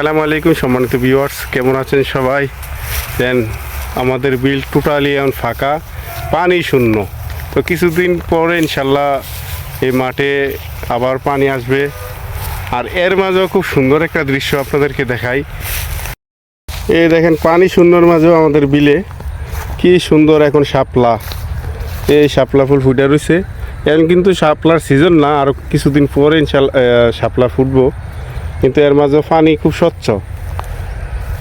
আসসালামু আলাইকুম সম্মানিত ভিউয়ার্স কেমন আছেন সবাই? দেন, আমাদের বিল টোটালি এখন ফাঁকা, পানি শূন্য। তো কিছুদিন পরে ইনশাল্লাহ এই মাঠে আবার পানি আসবে। আর এর মাঝেও খুব সুন্দর একটা দৃশ্য আপনাদেরকে দেখাই। এই দেখেন, পানি শূন্যর মাঝেও আমাদের বিলে কি সুন্দর এখন শাপলা। এই শাপলা ফুল ফুটে রয়েছে এখন কিন্তু শাপলার সিজন না, আর কিছুদিন পরে ইনশাল্লাহ শাপলা ফুটবো। কিন্তু এর মাঝে পানি খুব স্বচ্ছ।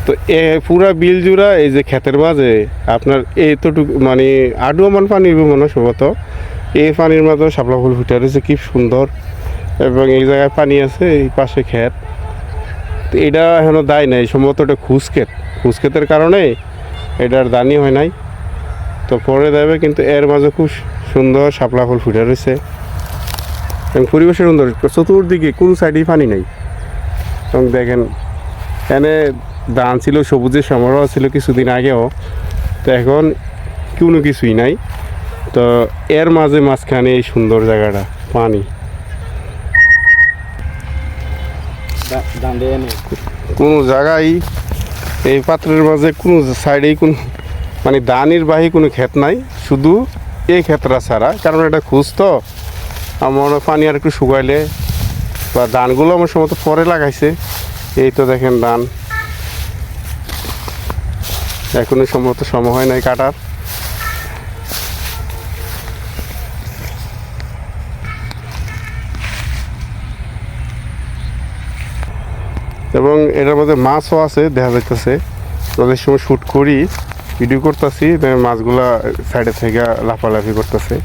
তো এ পুরা বিল জুড়া এই যে ক্ষেতের মাঝে আপনার এইতটুকু মানে আডু মান পানি মনে সম্ভবত। এই পানির মাঝে শাপলা ফুল ফুটে রয়েছে, কি সুন্দর। এবং এই জায়গায় পানি আছে, এই পাশে ক্ষেত। তো এটা এখনও দায় নাই, সম্ভবত এটা খুসক্ষেত খুসক্ষেতের কারণে এটার দানি হয় নাই। তো পরে দেবে, কিন্তু এর মাঝে খুব সুন্দর শাপলা ফুল ফুটে রয়েছে। এবং পরিবেশের সুন্দর, চতুর্দিকে কোনো সাইডেই পানি নেই। এবং দেখেন এখানে ধান ছিল, সবুজের সমারোহ ছিল কিছুদিন আগেও। তো এখন কোনো কিছুই নাই। তো এর মাঝে মাঝখানে এই সুন্দর জায়গাটা, পানি। কোনো জায়গায় এই পাত্রের মাঝে কোনো সাইডেই কোনো মানে দানির বাহি কোনো ক্ষেত নাই। শুধু এই ক্ষেতটা ছাড়া। কারণ এটা খুঁজ তো আমার পানি আর একটু শুকাইলে বা ধানগুলো আমার সময় পরে লাগাইছে। এই তো দেখেন ধান। এখনও সম্ভবত সময় হয় নাই কাটার। এবং এটার মধ্যে মাছও আছে, দেখা যাইতেছে। ওদের সময় শ্যুট করি, ভিডিও করতেছি মাছগুলা সাইডে থেকে লাফালাফি করতেছে।